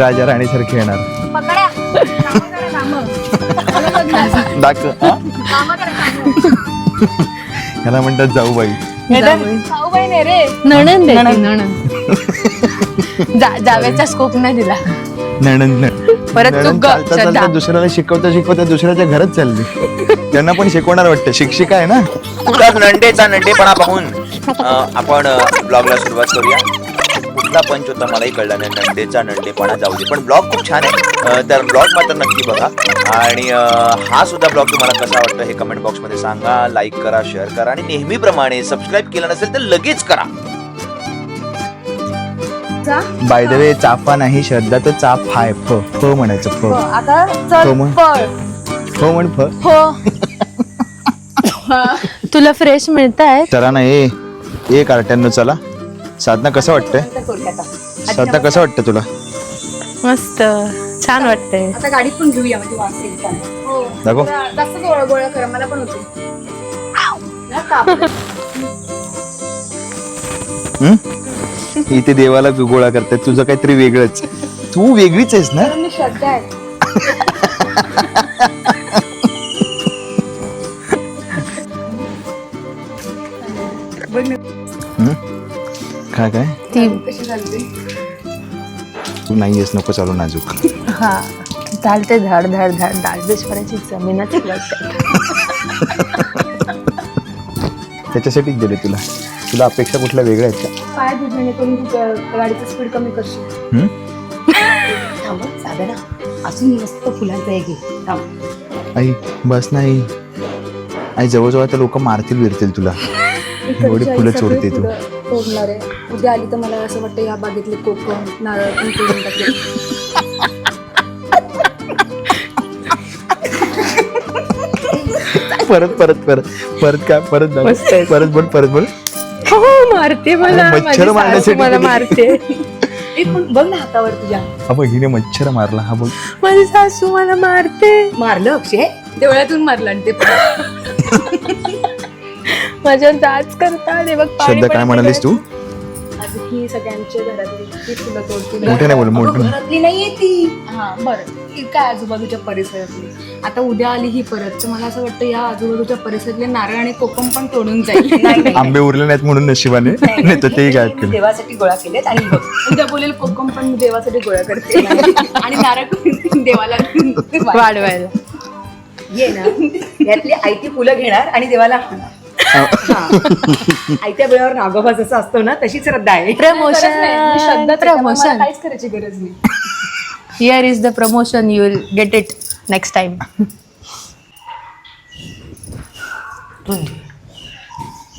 राजा राणी सारखे येणार. पकड्या. कामं करा, कामं. दाख हा? कामं करा, कामं. ह्याला म्हणतात जाऊ बाई भाऊ बहीण आहे रे. नणंद आहे ती, नणंद. जा- जावेचा स्कोप नाही दिला. नणंद परत तू नणंद ग, चालता श्रद्धा. चालता दुसऱ्याला शिकवता शिकवता दुसऱ्याच्या घरात चालली. त्यांना पण शिकवणार वाटतं. शिक्षिका आहे ना? तर नंडेचा नंडेपणा पाहून अ, आपण ब्लॉगला सुरुवात करूया. कुठला पंच होता मलाही कळला नाही. नंडेचा नंडेपणा जाऊ दे. पण ब्लॉग खूप छान आहे. अ, तर ब्लॉग मात्र नक्की बघा. आणि हा सुद्धा ब्लॉग तुम्हाला कसा वाटतो हे कमेंट बॉक्समध्ये सांगा. लाईक करा शेअर करा. आणि नेहमीप्रमाणे सबस्क्राईब केलं नसेल तर लगेच करा. बाय द वे चाफा नाही श्रद्धा तर चाफ हाय. फ फ म्हणायचं फ. आता चल फ म्हण. फ हो. तुला फ्रेश मिळत आहे चला ना ए ए कार्ट्यांनो चला. साधना कसं वाटतंय साधना कसं वाटतं तुला मस्त छान वाटतंय आता गाडीत पण घेऊया म्हणजे वास येईल त्याला. हो दाखव. जास्त गोळा गोळा करा मला पण होते ना. हं? इथे देवाला गोळा करतात तुझं काहीतरी वेगळंच तू वेगळीच आहेस ना मी श्रद्धा आहे हं? काय काय? ती तू नाही आहेस नको चालू नाजूक. हा चालते धड धड धड. दाळबेश्वराची जमीनच उलटते. त्याच्यासाठीच दिले तुला. तुला अपेक्षा कुठल्या वेगळ्या आहेत का पाय तू ग- गाडीचं स्पीड कमी करशील? थांब साधना अजून मस्त फुलांचा एक घे थांब. आई बस नाही. आई जवळजवळ आता लोक मारतील बिरतील तुला. एवढी फुलं चोरते तू. तोडणार आहे. उद्या आली तर मला असं वाटतं या बागेतले कोकम नारळ पण तोडून टाकेल. परत परत परत. परत काय? परत दाखव. मस्त आहे. परत बोल परत बोल. हो मारते मला. अरे, माझी मच्छर सासू मारण्यासाठी मला. मारते. एक पण बघ ना हातावर तुझ्या. हा बघ हिने मच्छर मारला. हा बघ माझी सासू मला मारते. मारलं अक्षय? देवळातून मारला आणि ते पण. माझ्यावर जाच करता पाणी श्रद्धा काय म्हणालीस तू? आज ही सगळ्यांच्या घरातली ही फुलं तोडतील. मोठे नाही बोल मोठे घरातली नाहीये ती. हा बरं. ही काय आजूबाजूच्या परिसरातली? आता उद्या आली ही परत तर मला असं वाटतं या आजूबाजूच्या परिसरातले नारळ आणि कोकम पण तोडून जाईल. नाही नाही. आंबे उरले नाहीत म्हणून नशिबाने. नाही तर तेही गायब मी केलं देवासाठी गोळा केलेत आणि बघ उद्या बोलेल कोकम पण मी देवासाठी गोळा करते. आणि नारळ पण देवाला वाढवायला. ये ना. यातली आयती फुलं घेणार आणि देवाला हा. आयत्या वेळेवर नागोबा जसं असतो ना तशी श्रद्धा आहे. प्रमोशन. प्रमोशन. काहीच करायची गरज नाही. Here is the promotion you will get it next time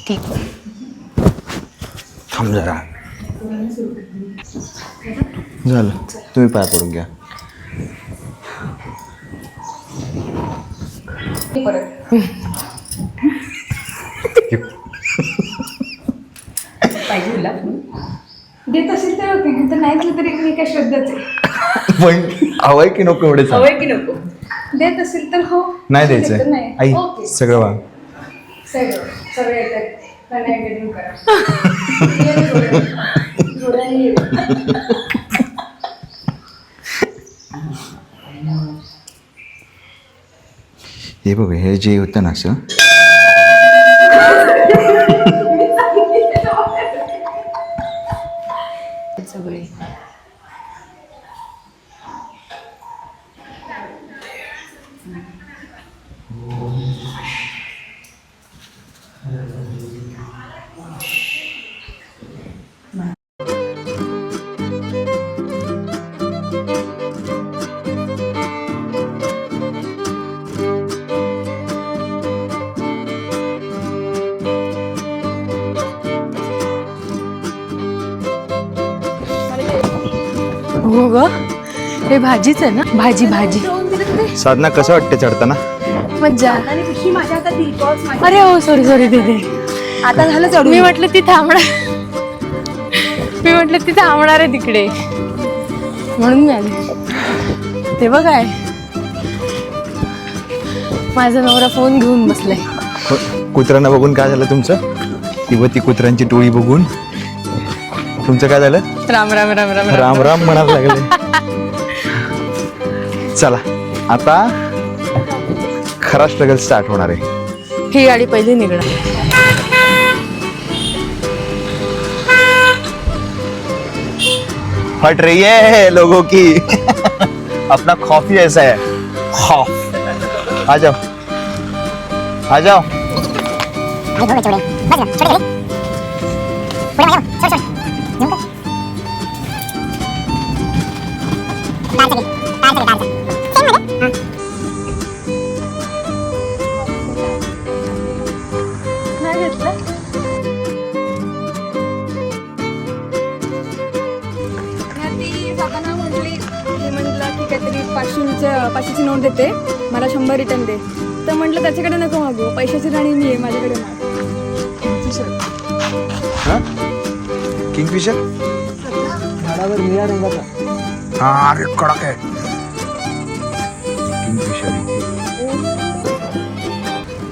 ठीक थांब जरा. झालं. तुम्ही पाय पडून घ्या. पाहिजे देत असेल तर ओके नाही तर नाही दिलं तरी मी काय श्रद्धाच आहे. पण हवंय की नको एवढे सांग. हवंय की नको? देत असेल तर हो. नाही देत तर द्यायचंय नाही. आई ओके. सगळं येतात करा जोड्याने ये. हे बघ हे जे होतं ना असं हो ग हे भाजीच आहे ना? भाजी भाजी. साधना कसं वाटते चढताना? मज्जा. आणि पिशवी माझ्या हातात दिली टॉर्च माझ्या अरे हो सॉरी सॉरी दीदी. आता झालं चढून. मी म्हटलं ती थांबणार. मी म्हटलं ती थांबणार आहे तिकडे. म्हणून मी आले. ते बघ काय. माझा नवरा फोन घेऊन बसलाय. कुत्र्यांना बघून काय झालं तुमचं? ती व ती कुत्र्यांची टोळी बघून. तुमचं काय झालं? राम राम राम राम. राम राम म्हणायला लागले. चला आता खरा स्ट्रगल स्टार्ट होणार आहे. ही गाडी पहिली निघणार. फट रही है लोगों की. अपना कॉफ़ी ऐसा है. खौफ आ जाओ. आ जाओ. ती म्हटली मी म्हटलं की काहीतरी पाचशेच्या पाचशेची नोट देते. मला शंभर रिटर्न दे. तर म्हटलं त्याच्याकडे नको मागू. पैशाची राणी मी आहे माझ्याकडे. माग किंगफिशर? हा अरे कडक आहे. किंगफिशर.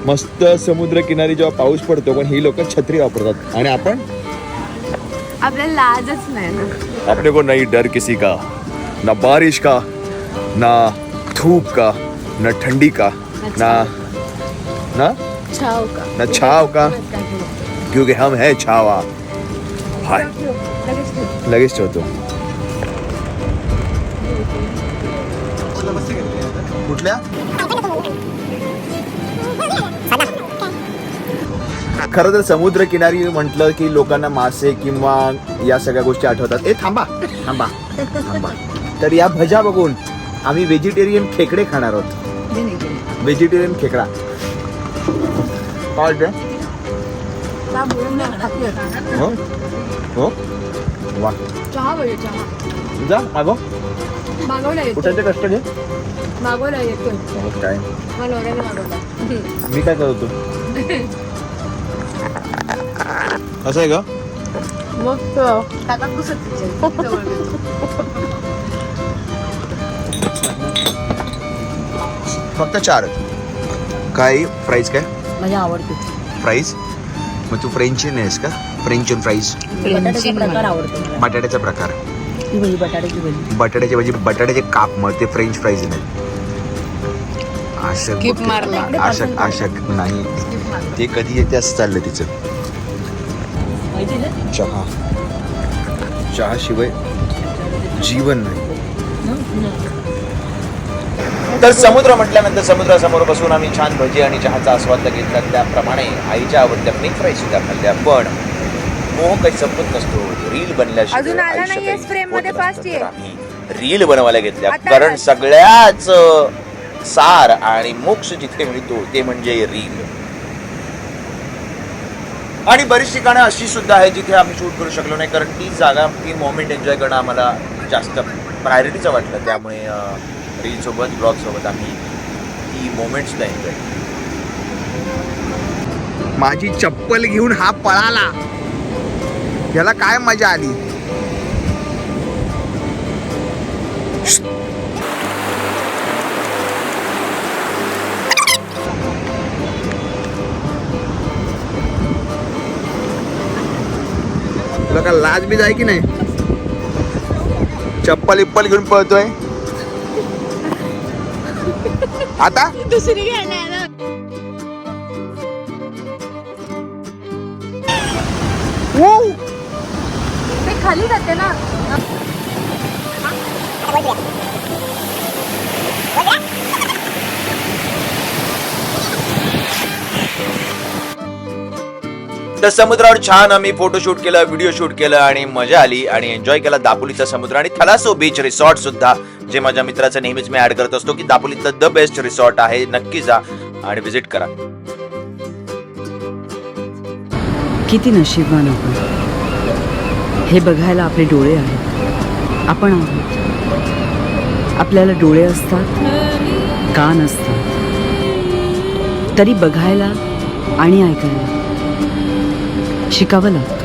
मस्त समुद्र किनारी जेव्हा पाऊस पडतो पण ही लोक छत्री वापरतात. आणि आपण? आपल्याला लाजच नाही ना. अपने को नहीं डर किसी का? ना बारिश का ना धूप का ना ठंडी का ना ना छाव का। ना छाव का? क्योंकि हम है छावा। हाय। लगेच ठेवतो। कुठल्या खरं तर समुद्र किनारी म्हटलं की लोकांना मासे किंवा या सगळ्या गोष्टी आठवतात. ए थांबा. थांबा. थांबा. तर या भजा बघून आम्ही व्हेजिटेरियन खेकडे खाणार आहोत. व्हेजिटेरियन खेकडा. काय? हो? हो? वा. जा कष्ट घे. हो, काय? मी काय करतो? असं आहे का? मग फक्त चार काय प्राइस काय? माझी आवडते. प्राइस मग तू फ्रेंची नाहीस का? फ्रेंच अँड फ्राईज बटाट्याचा प्रकार आवडतो मला. बटाट्याचा प्रकार. ही भाजी बटाट्याची भाजी बटाट्याचे म्हणजे बटाट्याचे काप मग ते फ्रेंच फ्राईज नाही आशक Skip बघ. मारला. आशक आशक. नाही. ते कधी येते असं चाललं तिचं. माहिती ना? चहा. चहाशिवाय जीवन नाही. तर समुद्र म्हटल्यानंतर समुद्रासमोर बसून आम्ही छान भजी आणि चहाचा आस्वाद घेतला. त्याप्रमाणे आईच्या आवडत्या फ्रेंच फ्राय सुद्धा खाल्ल्या. पण मोह काही संपत नसतो. रील बनल्याशिवाय अजून आला आयुष्य नाहीयेस काही frame मध्ये होत नसतं. fast ये. तर आम्ही रील बनवायला घेतल्या. कारण. सगळ्याच सार आणि मोक्ष जिथे मिळतो ते म्हणजे रील. आणि बरीच ठिकाणं अशी सुद्धा आहे जिथे आम्ही शूट करू शकलो नाही. कारण ती जागा ती मोमेंट एन्जॉय करणं आम्हाला जास्त प्रायोरिटीचं वाटलं. त्यामुळे रीलसोबत सोबत आम्ही ती मोमेंट सुद्धा एन्जॉय माझी चप्पल घेऊन हा पळाला. याला काय मजा आली? तुला का लाज बी जाय की नाही? चप्पल इप्पल घेऊन पळतोय? आता? दुसरी घ्यायला ना ते खाली जाते ना. तर समुद्रावर छान आम्ही फोटोशूट केलं व्हिडिओ शूट केलं आणि मजा आली आणि एन्जॉय केला दापोलीचा समुद्र आणि थलासो बीच रिसॉर्ट सुद्धा. जे माझ्या मित्राचं नेहमीच मी ऍड करत असतो की दापोलीतलं द बेस्ट रिसॉर्ट आहे. नक्की जा आणि व्हिजिट करा. किती नशीबवान आपण हे बघायला आपले डोळे आहेत. आपण आहोत. आपल्याला डोळे असतात कान असतात. तरी बघायला आणि ऐकायला शिकावं लागतं.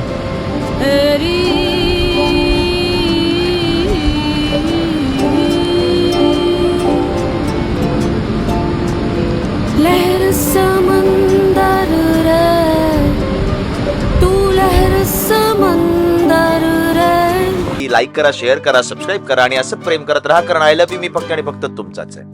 लाईक करा शेअर करा सबस्क्राईब करा आणि असं प्रेम करत राहा कारण आय लव्ह यू मी फक्त आणि फक्त तुमचाच आहे.